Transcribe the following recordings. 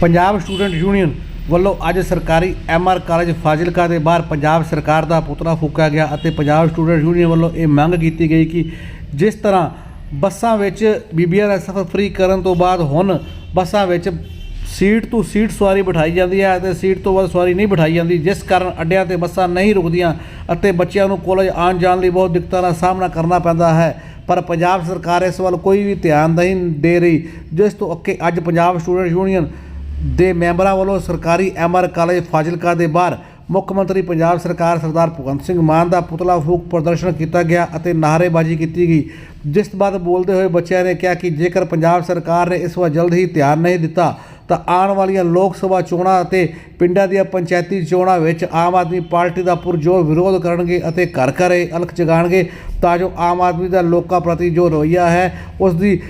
Punjab student union ਵੱਲੋਂ ਅੱਜ ਸਰਕਾਰੀ ਐਮਆਰ ਕਾਲਜ ਫਾਜ਼ਿਲਕਾ ਦੇ ਬਾਹਰ ਪੰਜਾਬ ਸਰਕਾਰ ਦਾ ਪੁਤਲਾ ਫੂਕਿਆ ਗਿਆ ਅਤੇ ਪੰਜਾਬ ਸਟੂਡੈਂਟ ਯੂਨੀਅਨ ਵੱਲੋਂ ਇਹ ਮੰਗ ਕੀਤੀ ਗਈ ਕਿ ਜਿਸ ਤਰ੍ਹਾਂ ਬੱਸਾਂ ਵਿੱਚ ਬੀਬੀਆਂ ਦਾ ਸਫ਼ਰ ਫ੍ਰੀ ਕਰਨ ਤੋਂ ਬਾਅਦ ਹੁਣ ਬੱਸਾਂ ਵਿੱਚ ਸੀਟ ਤੋਂ ਸੀਟ ਸਵਾਰੀ ਬਿਠਾਈ ਜਾਂਦੀ ਹੈ ਅਤੇ ਸੀਟ ਤੋਂ ਵੱਧ ਸਵਾਰੀ ਨਹੀਂ ਬਿਠਾਈ ਜਾਂਦੀ, ਜਿਸ ਕਾਰਨ ਅੱਡਿਆਂ ਤੇ ਬੱਸਾਂ ਨਹੀਂ ਰੁਕਦੀਆਂ ਅਤੇ ਬੱਚਿਆਂ ਨੂੰ ਕਾਲਜ ਆਉਣ ਜਾਣ ਲਈ ਬਹੁਤ ਦਿੱਕਤਾਂ ਦਾ ਸਾਹਮਣਾ ਕਰਨਾ ਪੈਂਦਾ ਹੈ। ਪਰ ਪੰਜਾਬ ਸਰਕਾਰ ਇਸ ਵੱਲ ਕੋਈ ਵੀ ਧਿਆਨ ਨਹੀਂ ਦੇ ਰਹੀ, ਜਿਸ ਤੋਂ ਅੱਗੇ ਅੱਜ ਪੰਜਾਬ ਸਟੂਡੈਂਟ ਯੂਨੀਅਨ ਦੇ ਮੈਂਬਰਾਂ ਵੱਲੋਂ ਸਰਕਾਰੀ ਐਮਆਰ ਕਾਲਜ ਫਾਜ਼ਿਲਕਾ ਦੇ ਬਾਹਰ ਮੁੱਖ ਮੰਤਰੀ ਪੰਜਾਬ ਸਰਕਾਰ ਸਰਦਾਰ ਭਗਵੰਤ ਸਿੰਘ ਮਾਨ ਦਾ ਪੁਤਲਾ ਫੂਕ ਪ੍ਰਦਰਸ਼ਨ ਕੀਤਾ ਗਿਆ ਅਤੇ ਨਾਅਰੇਬਾਜ਼ੀ ਕੀਤੀ ਗਈ। ਜਿਸ ਤੋਂ ਬਾਅਦ ਬੋਲਦੇ ਹੋਏ ਬੱਚਿਆਂ ਨੇ ਕਿਹਾ ਕਿ ਜੇਕਰ ਪੰਜਾਬ ਸਰਕਾਰ ਨੇ ਇਸ ਵਾਰ ਜਲਦ ਹੀ ਧਿਆਨ ਨਹੀਂ ਦਿੱਤਾ, ਤਾਂ ਆਉਣ ਵਾਲੀਆਂ ਲੋਕ ਸਭਾ ਚੋਣਾਂ ਅਤੇ ਪਿੰਡਾਂ ਦੀਆਂ ਪੰਚਾਇਤੀ ਚੋਣਾਂ ਵਿੱਚ ਆਮ ਆਦਮੀ ਪਾਰਟੀ ਦਾ ਪੁਰਜੋਰ ਵਿਰੋਧ ਕਰਨਗੇ ਅਤੇ ਘਰ ਘਰੇ ਅਲਖ ਜਗਾਣਗੇ ਤਾਂ ਜੋ ਆਮ ਆਦਮੀ ਦਾ ਲੋਕਾਂ ਪ੍ਰਤੀ ਜੋ ਰਵੱਈਆ ਹੈ, ਉਸ ਦੀ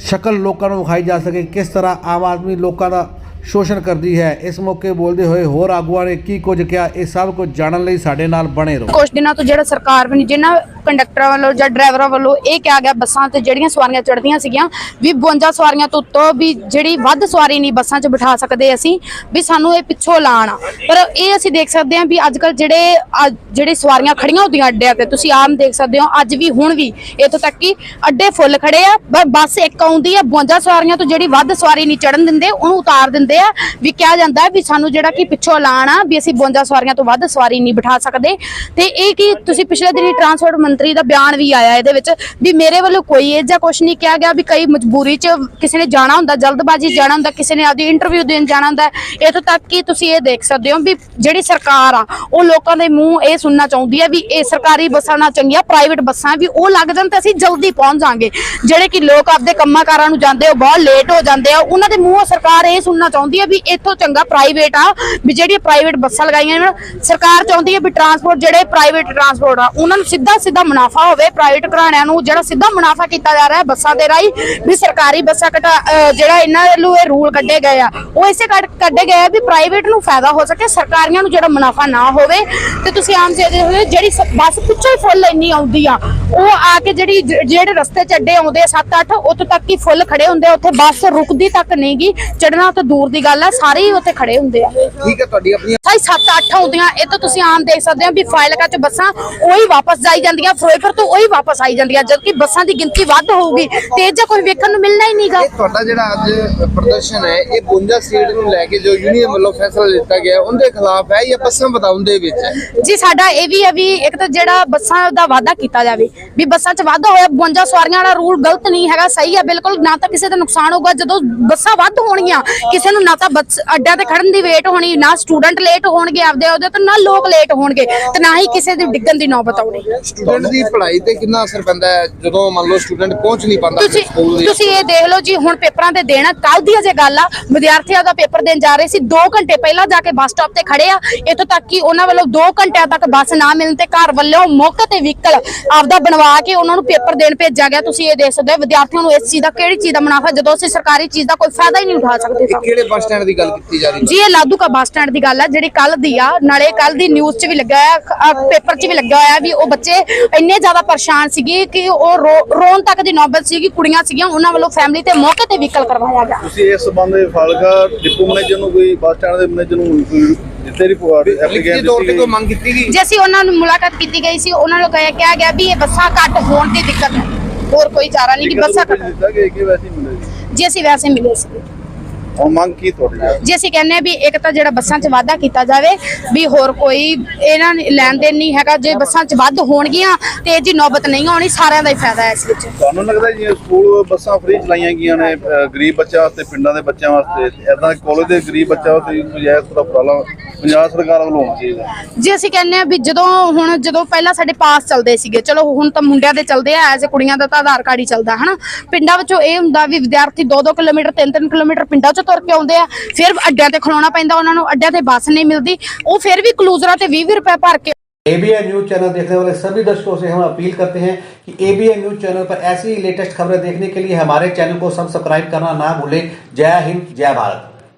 ਸ਼ਕਲ ਲੋਕਾਂ ਨੂੰ ਵਿਖਾਈ ਜਾ ਸਕੇ। ਕਿਸ ਤਰ੍ਹਾਂ ਆਮ ਆਦਮੀ ਲੋਕਾਂ ਦਾ ਸ਼ੋਸ਼ਣ ਕਰਦੀ ਹੈ। ਇਸ ਮੌਕੇ ਬੋਲਦੇ ਹੋਏ ਹੋਰ ਆਗੂਆਂ ਨੇ ਕੀ ਕੁਝ ਕਿਹਾ, ਇਹ ਸਭ ਕੁਝ ਜਾਣਨ ਲਈ ਸਾਡੇ ਨਾਲ ਬਣੇ ਰਹੋ। ਕੁਝ ਦਿਨਾਂ ਤੋਂ ਜਿਹੜਾ ਸਰਕਾਰ ਵੀ ਜਿਨ੍ਹਾਂ ਕੰਡਕਟਰਾਂ ਵੱਲੋਂ ਜਾਂ ਡਰਾਈਵਰਾਂ ਵੱਲੋਂ ਇਹ ਕਿਹਾ ਗਿਆ ਬੱਸਾਂ ਤੇ ਜਿਹੜੀਆਂ ਸਵਾਰੀਆਂ ਚੜਦੀਆਂ ਸੀਗੀਆਂ, ਵੀ 52 ਸਵਾਰੀਆਂ ਤੋਂ ਉੱਤੋਂ ਵੀ ਜਿਹੜੀ ਵੱਧ ਸਵਾਰੀ ਨਹੀਂ ਬੱਸਾਂ 'ਚ ਬਿਠਾ ਸਕਦੇ ਅਸੀਂ, ਵੀ ਸਾਨੂੰ ਇਹ ਪਿੱਛੋਂ ਲਾਣ ਪਰ ਇਹ ਅਸੀਂ ਦੇਖ ਸਕਦੇ ਹਾਂ ਵੀ ਅੱਜ ਕੱਲ ਜਿਹੜੇ ਅੱਜ ਜਿਹੜੇ ਸਵਾਰੀਆਂ ਖੜੀਆਂ ਹੁੰਦੀਆਂ ਅੱਡਿਆਂ ਤੇ, ਤੁਸੀਂ ਆਮ ਦੇਖ ਸਕਦੇ ਹੋ, ਅੱਜ ਵੀ, ਹੁਣ ਵੀ, ਇੱਥੋਂ ਤੱਕ ਕਿ ਅੱਡੇ ਫੁੱਲ ਖੜੇ ਆ, ਬ- ਬੱਸ ਇੱਕ ਆਉਂਦੀ ਆ 52 ਸਵਾਰੀਆਂ ਤੋਂ ਜਿਹੜੀ ਵੱਧ ਸਵਾਰੀ ਨਹੀਂ ਚੜਨ ਦਿੰਦੇ, ਉਹਨੂੰ ਉਤਾਰ ਦਿੰਦੇ ਆ ਵੀ ਕਿਹਾ ਜਾਂਦਾ ਵੀ ਸਾਨੂੰ ਜਿਹੜਾ ਕਿ ਪਿੱਛੋਂ ਐਲਾਨ ਆ ਵੀ ਅਸੀਂ 52 ਸਵਾਰੀਆਂ ਤੋਂ ਵੱਧ ਸਵਾਰੀ ਨਹੀਂ ਬਿਠਾ ਸਕਦੇ। ਤੇ ਇਹ ਕੀ ਤੁਸੀਂ ਪਿਛਲੇ ਦਿਨੀ ਟਰਾਂਸਪੋਰਟ ਮੰਤਰੀ ਦਾ ਬਿਆਨ ਵੀ ਆਇਆ ਇਹਦੇ ਵਿੱਚ ਵੀ ਮੇਰੇ ਵੱਲੋਂ ਕੋਈ ਇਹ ਜਿਹਾ ਕੁਝ ਨਹੀਂ ਕਿਹਾ ਗਿਆ ਵੀ ਕਈ ਮਜਬੂਰੀ 'ਚ ਕਿਸੇ ਨੇ ਜਾਣਾ ਹੁੰਦਾ, ਜਲਦਬਾਜ਼ੀ ਜਾਣਾ ਹੁੰਦਾ, ਕਿਸੇ ਨੇ ਆਪਦੀ ਇੰਟਰਵਿਊ ਦੇਣ ਜਾਣਾ ਹੁੰਦਾ। ਇਥੋਂ ਤੱਕ ਕਿ ਤੁਸੀਂ ਇਹ ਦੇਖ ਸਕਦੇ ਹੋ ਵੀ ਜਿਹੜੀ ਸਰਕਾਰ ਆ, ਉਹ ਲੋਕਾਂ ਦੇ ਮੂੰਹ ਇਹ ਸੁਣਨਾ ਚਾਹੁੰਦੀ ਹੈ ਵੀ ਇਹ ਸਰਕਾਰੀ ਬੱਸਾਂ ਨਾਲ ਚੰਗੀਆਂ ਪ੍ਰਾਈਵੇਟ ਬੱਸਾਂ ਵੀ ਉਹ ਲੱਗ ਜਾਣ ਤੇ ਅਸੀਂ ਜਲਦੀ ਪਹੁੰਚ ਜਾਾਂਗੇ। ਜਿਹੜੇ ਕਿ ਲੋਕ ਆਪਦੇ ਕੰਮਾਂ ਕਾਰਾਂ ਨੂੰ ਜਾਂਦੇ ਉਹ ਬਹੁਤ ਲੇਟ ਹੋ ਜਾਂਦੇ ਆ, ਉਹਨਾਂ ਦੇ ਮੂੰਹੋਂ ਸਰਕਾਰ ਇਹ ਸੁਣਨਾ ਚਾਹੁੰਦੀ ਹੈ ਵੀ ਇੱਥੋਂ ਚੰਗਾ ਪ੍ਰਾਈਵੇਟ ਆ, ਵੀ ਜਿਹੜੀਆਂ ਪ੍ਰਾਈਵੇਟ ਬੱਸਾਂ ਲਗਾਈਆਂ ਨੇ, ਸਰਕਾਰ ਚਾਹੁੰਦੀ ਹੈ ਵੀ ਟਰਾਂਸਪੋਰਟ ਜਿਹੜੇ ਪ੍ਰਾਈਵੇਟ ਟਰਾਂਸਪੋਰਟ ਆ, ਉਹਨਾਂ ਨੂੰ ਸਿੱਧਾ ਸਿੱਧਾ ਮੁਨਾਫਾ ਹੋਵੇ ਪ੍ਰਾਈਵੇਟ ਘਰਾਣਿਆਂ ਨੂੰ ਜਿਹੜਾ ਸਿੱਧਾ ਮੁਨਾਫਾ ਕੀਤਾ ਜਾ ਰਿਹਾ ਬੱਸਾਂ ਦੇ ਰਾਹੀਂ, ਵੀ ਸਰਕਾਰੀ ਬੱਸਾਂ ਕਟਾ ਜਿਹੜਾ ਇਹਨਾਂ ਵੱਲੋਂ ਇਹ ਰੂਲ ਕੱਢੇ ਗਏ ਆ, ਉਹ ਇਸੇ ਕੱਢੇ ਗਏ ਆ ਵੀ ਪ੍ਰਾਈਵੇਟ ਨੂੰ ਫਾਇਦਾ ਹੋ ਸਕੇ, ਸਰਕਾਰੀਆਂ ਨੂੰ ਜਿਹੜਾ ਮੁਨਾਫਾ ਨਾ ਹੋਵੇ, ਤੇ ਤੁਸੀਂ ਆਮ ਜਿਹਦੇ ਹੋਏ ਜਿਹੜੀ ਬੱਸ ਪਿੱਛੋਂ ਫੁੱਲ ਇੰਨੀ ਆਉਂਦੀ ਆ, ਉਹ ਆ ਕੇ ਜਿਹੜੀ ਜਿਹੜੇ ਰਸਤੇ ਚੱਡੇ ਆਉਂਦੇ ਆ 7-8 ਉੱਥੋਂ ਤੱਕ ਹੀ ਫੁੱਲ ਖੜੇ ਹੁੰਦੇ ਆ, ਉੱਥੇ ਬੱਸ ਰੁਕਦੀ ਤੱਕ ਨਹੀਂਗੀ ਚੜਨਾ ਤਾਂ ਦੂਰ ਦੀ ਗੱਲ ਆ ਸਾਰੇ ਹੀ ਉੱਥੇ ਖੜੇ ਹੁੰਦੇ ਆ। ਠੀਕ ਹੈ ਤੁਹਾਡੀ ਆਪਣੀ ਸਾਈ 7-8 ਆਉਂਦੀਆਂ ਇਹ ਤਾਂ ਤੁਸੀਂ ਆਮ ਦੇਖ ਸਕਦੇ ਹੋ ਵੀ ਫਾਇਲਕਾ ਚ ਬੱਸਾਂ ਉਹੀ ਵਾਪਸ ਜਾਈ ਜਾਂਦੀਆਂ ਫਿਰੋਜ਼ਪੁਰ ਤੋਂ ਉਹੀ ਵਾਪਸ ਆਈ ਜਾਂਦੀਆਂ ਜਦਕਿ ਬੱਸਾਂ ਦੀ ਗਿਣਤੀ ਵੱਧ ਹੋਊਗੀ ਤੇ ਜਿਹਾ ਕੋਈ ਵੇਖਣ ਨੂੰ ਮਿਲਣਾ ਹੀ ਨਹੀਂਗਾ ਤੁਹਾਡਾ ਜਿਹੜਾ ਅੱਜ ਪ੍ਰਦਰਸ਼ਨ ਹੈ ਇਹ 52 ਸੀਟ ਨੂੰ ਲੈ ਕੇ ਜੋ ਯੂਨੀਅਨ ਵੱਲੋਂ ਫੈਸਲਾ ਲਿੱਤਾ ਗਿਆ ਉਹਦੇ ਖਿਲਾਫ ਹੈ ਜਾਂ ਬੱਸਾਂ ਬਤਾਉਣ ਦੇ ਵਿੱਚ ਹੈ? ਜੀ ਸਾਡਾ ਇਹ ਵੀ ਹੈ ਵੀ ਇੱਕ ਤਾਂ ਜਿਹੜਾ ਬੱਸਾਂ ਦਾ ਵਾਅਦਾ ਕੀਤਾ ਜਾਵੇ ਵੀ ਬੱਸਾਂ 'ਚ ਵਾਧਾ ਹੋਇਆ 52 ਸਵਾਰੀਆਂ ਵਾਲਾ ਰੂਲ ਗਲਤ ਨਹੀਂ ਹੈਗਾ ਸਹੀ ਹੈ ਬਿਲਕੁਲ ਨਾ ਤਾਂ ਕਿਸੇ ਦਾ ਨੁਕਸਾਨ ਹੋਊਗਾ ਜਦੋਂ ਬੱਸਾਂ ਵੱਧ ਹੋਣਗੀਆਂ ਕਿਸੇ ਨੂੰ ਨਾ ਤਾਂ ਬੱਸ ਅੱਡਿਆਂ ਤੇ ਖੜਨ ਦੀ ਵੇਟ ਹੋਣੀ ਨਾ ਸਟੂਡੈਂਟ ਲੇਟ ਹੋਣਗੇ ਆਪਦੇ ਉਹਦੇ ਤੇ ਨਾ ਲੋਕ ਲੇਟ ਹੋਣਗੇ ਤੇ ਨਾ ਹੀ ਕਿਸੇ ਦੀ ਡਿੱਗਣ ਦੀ ਨੌਬਤ ਆਉਣੀ। ਸਟੂਡੈਂਟ ਦੀ ਪੜ੍ਹਾਈ ਤੇ ਕਿੰਨਾ ਅਸਰ ਪੈਂਦਾ ਹੈ? ਜਦੋਂ ਮੰਨ ਲਓ ਸਟੂਡੈਂਟ ਪਹੁੰਚ ਨਹੀਂ ਪਾਉਂਦਾ ਤੁਸੀਂ ਤੁਸੀਂ ਇਹ ਦੇਖ ਲਓ ਜੀ ਹੁਣ ਪੇਪਰਾਂ ਤੇ ਦੇਣਾ ਕੱਲ ਦੀ ਅਜੇ ਗੱਲ ਆ ਵਿਦਿਆਰਥੀਆਂ ਦਾ ਪੇਪਰ ਦੇਣ ਜਾ ਰਹੇ ਸੀ 2 ਘੰਟੇ ਪਹਿਲਾਂ ਜਾ ਕੇ ਬੱਸ ਸਟਾਪ ਤੇ ਖੜੇ ਆ ਇੱਥੋਂ ਤੱਕ ਕਿ ਉਹਨਾਂ ਵੱਲੋਂ 2 ਘੰਟਿਆਂ ਤੱਕ ਬੱਸ ਨਾ ਮਿਲਣ ਤੇ ਘਰ ਵੱਲੋਂ ਮੌਕੇ ਤੇ ਵਹੀਕਲ ਆਪਦਾ ਬਣਵਾ ਕੇ ਉਹਨਾਂ ਨੂੰ ਪੇਪਰ ਦੇਣ ਭੇਜਿਆ ਗਿਆ। ਤੁਸੀਂ ਇਹ ਦੇਖ ਸਕਦੇ ਹੋ ਵਿਦਿਆਰਥੀਆਂ ਨੂੰ ਇਸ ਚੀਜ਼ ਦਾ ਕਿਹੜੀ ਚੀਜ਼ ਦਾ ਮੁਨਾਫਾ ਜਦੋਂ ਅਸੀਂ ਸਰਕਾਰੀ ਚੀਜ਼ ਦਾ ਕੋਈ ਫਾਇਦਾ ਹੀ ਨਹੀਂ ਉਠਾ ਸਕਦੇ ਕਿਹੜੇ ਬੱਸ ਸਟੈਂਡ ਦੀ ਗੱਲ ਕੀਤੀ ਜਾ ਰਹੀ ਜੀ ਇਹ ਲਾਧੂਕਾ ਬੱਸ ਸਟੈਂਡ ਦੀ ਗੱਲ ਆ ਜਿਹੜੀ ਕੱਲ ਦੀ ਆ ਨਾਲੇ ਕੱਲ ਦੀ ਨਿਊਜ਼ 'ਚ ਵੀ ਲੱਗਾ ਹੋਇਆ ਪੇਪਰ 'ਚ ਵੀ ਲੱਗਾ ਹੋਇਆ ਵੀ ਉਹ ਬੱਚੇ ਇੰਨੇ ਜ਼ਿਆਦਾ ਪਰੇਸ਼ਾਨ ਸੀਗੇ ਕਿ ਉਹ ਰੋਣ ਤੱਕ ਦੀ ਨੌਬਤ ਸੀਗੀ ਕੁੜੀਆਂ ਸੀਗੀਆਂ ਉਹਨਾਂ ਵੱਲੋਂ ਫੈਮਿਲੀ ਤੇ ਮੌਕੇ ਤੇ ਵਹੀਕਲ ਕਰਵਾਇਆ ਗਿਆ। ਤੁਸੀਂ ਇਸ ਸੰਬੰਧ ਵਿੱਚ ਫਾਲਕਾ ਡਿਪੂ ਮੈਨੇਜਰ ਨੂੰ ਕੋਈ ਬੱਸ ਸਟੈਂਡ ਦੇ ਮੈਨੇਜਰ ਨੂੰ ਐਪਲੀਕੇਸ਼ਨ ਤੌਰ ਤੇ ਦਿੱਤੀ ਕੋਈ ਗਈ? ਮੰਗ ਕੀਤੀ ਗਈ? ਜੇ ਅਸੀਂ ਉਹਨਾਂ ਨੂੰ ਮੁਲਾਕਾਤ ਕੀਤੀ ਗਈ ਸੀ ਉਹਨਾਂ ਨੂੰ ਕਹਿਆ ਕਿਹਾ ਗਿਆ ਵੀ ਇਹ ਬੱਸਾਂ ਘੱਟ ਹੋਣ ਦੀ ਦਿੱਕਤ ਹੈ। ਹੋਰ ਕੋਈ ਚਾਰਾ ਨਹੀਂ ਕਿ ਬੱਸਾਂ ਘੱਟ ਕਿ ਕਿ ਜੀ? ਜੇ ਅਸੀਂ ਵੈਸੇ ਮਿਲੇ ਸੀ। ਮੰਗ ਕੀ ਤੁਹਾਡੀ ਹੈ? ਜੇ ਅਸੀਂ ਕਹਿੰਦੇ ਆ ਵੀ ਇੱਕ ਤਾਂ ਜਿਹੜਾ ਬੱਸਾਂ 'ਚ ਵਾਧਾ ਕੀਤਾ ਜਾਵੇ ਵੀ ਹੋਰ ਕੋਈ ਇਹਨਾਂ ਨੇ ਲੈਣ ਦੇਣ ਨਹੀਂ ਹੈਗਾ ਜੇ ਬੱਸਾਂ 'ਚ ਵੱਧ ਹੋਣਗੀਆਂ ਤੇ ਇਹ ਜੀ ਨੌਬਤ ਨਹੀਂ ਆਉਣੀ ਸਾਰਿਆਂ ਦਾ ਹੀ ਫਾਇਦਾ ਹੈ ਇਸ ਵਿੱਚ। ਤੁਹਾਨੂੰ ਲੱਗਦਾ ਜੀ ਇਹ ਸਕੂਲ ਬੱਸਾਂ ਫ੍ਰੀ ਚਲਾਈਆਂ ਗਈਆਂ ਨੇ ਅਹ, ਗਰੀਬ ਬੱਚਿਆਂ ਵਾਸਤੇ ਪਿੰਡਾਂ ਦੇ ਬੱਚਿਆਂ ਵਾਸਤੇ? ਐਦਾਂ ਕਾਲਜ ਦੇ ਗਰੀਬ ਬੱਚਿਆਂ ਵਾਸਤੇ ਕੋਈ ਇਸ ਤਰ੍ਹਾਂ ਉਪਰਾਲਾ ਪੰਜਾਬ ਸਰਕਾਰ ਵੱਲੋਂ ਹੋਣਾ ਚਾਹੀਦਾ। ਜੇ ਅਸੀਂ ਕਹਿੰਦੇ ਆ ਵੀ ਜਦੋਂ ਹੁਣ ਜਦੋਂ ਪਹਿਲਾਂ ਸਾਡੇ ਪਾਸ ਚੱਲਦੇ ਸੀਗੇ ਚਲੋ ਹੁਣ ਤਾਂ ਮੁੰਡਿਆਂ ਦੇ ਚੱਲਦੇ ਆ ਐਜ਼ ਕੁੜੀਆਂ ਦਾ ਤਾਂ ਆਧਾਰ ਕਾਰਡ ਹੀ ਚੱਲਦਾ ਹਨਾ? ਪਿੰਡਾਂ ਵਿੱਚੋਂ ਇਹ ਹੁੰਦਾ ਵੀ ਵਿਦਿਆਰਥੀ 2-2 ਕਿਲੋਮੀਟਰ 3-3 ਕਿਲੋਮੀਟਰ ਪਿੰਡਾਂ 'ਚੋਂ ਤੁਰ ਕੇ ਆਉਂਦੇ ਆ ਫਿਰ ਅੱਡਿਆਂ ਤੇ ਖਲੋਣਾ ਪੈਂਦਾ ਉਹਨਾਂ ਨੂੰ ਅੱਡਿਆਂ ਤੇ ਬੱਸ ਨਹੀਂ ਮਿਲਦੀ ਉਹ ਫਿਰ ਵੀ ਕਲੂਜ਼ਰਾਂ ਤੇ 20 ਰੁਪਏ ਭਰ ਕੇ एबीएन न्यूज चैनल देखने वाले सभी दर्शकों से हम अपील करते हैं कि एबीएन न्यूज चैनल पर ऐसी ही लेटेस्ट खबरें देखने के लिए हमारे चैनल को सब्सक्राइब करना ना भूलें जय हिंद जय भारत